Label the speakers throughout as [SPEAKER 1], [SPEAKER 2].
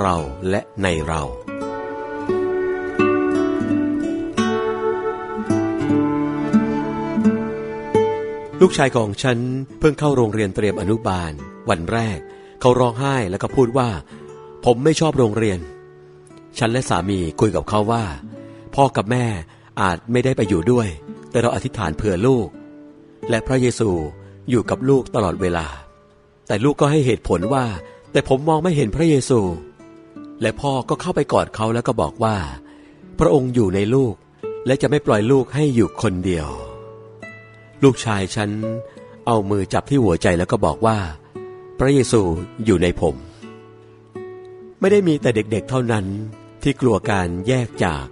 [SPEAKER 1] เราและในเรา ลูกชายของฉันเพิ่งเข้าโรงเรียนเตรียมอนุบาล วันแรก เขาร้องไห้แล้วก็พูดว่า ผมไม่ชอบโรงเรียน ฉันและสามีคุยกับเขาว่า พ่อกับแม่อาจไม่ได้ไปอยู่ด้วย แต่เราอธิษฐานเผื่อลูก และพระเยซูอยู่กับลูกตลอดเวลา แต่ลูกก็ให้เหตุผลว่า แต่ผมมองไม่เห็นพระเยซู และพ่อก็เข้าไปกอดเขาแล้วก็บอกว่า พระองค์อยู่ในลูก และจะไม่ปล่อยลูกให้อยู่คนเดียว ลูกชายฉันเอามือจับที่หัวใจแล้วก็บอกว่า พระเยซูอยู่ในผม ไม่ได้มีแต่เด็กๆเท่านั้นที่กลัวการแยกจาก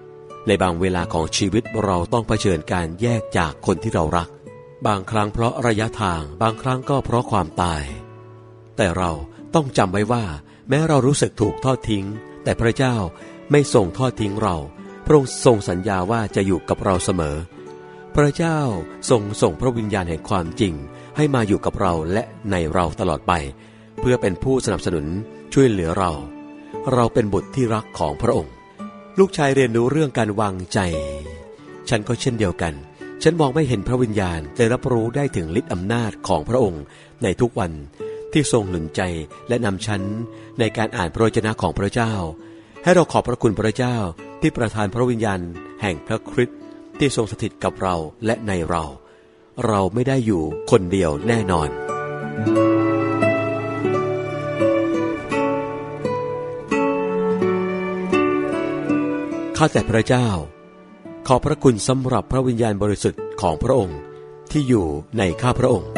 [SPEAKER 1] ในบางเวลาของชีวิตเราต้องเผชิญการแยกจากคนที่เรารัก บางครั้งเพราะระยะทาง บางครั้งก็เพราะความตาย แต่เราต้องจำไว้ว่า แม้เรารู้สึกถูกทอดทิ้ง แต่พระเจ้าไม่ทรงทอดทิ้งเรา พระองค์ทรงสัญญาว่าจะอยู่กับเราเสมอ พระเจ้าทรงส่งพระวิญญาณแห่งความจริง ให้มาอยู่กับเราและในเราตลอดไป เพื่อเป็นผู้สนับสนุนช่วยเหลือเรา เราเป็นบุตรที่รักของพระองค์ ลูกชายเรียนรู้เรื่องการวางใจ ฉันก็เช่นเดียวกันฉันมองไม่เห็นพระวิญญาณแต่รับรู้ได้ถึงฤทธิอำนาจของพระองค์ในทุกวัน ที่ทรงหนุนใจและนำฉันในการอ่านพระวจนะของพระเจ้า ให้เราขอบพระคุณพระเจ้าที่ประทานพระวิญญาณแห่งพระคริสต์ที่ทรงสถิตกับเราและในเรา เราไม่ได้อยู่คนเดียวแน่นอน ข้าแต่พระเจ้า ขอพระคุณสำหรับพระวิญญาณบริสุทธิ์ของพระองค์ที่อยู่ในข้าพระองค์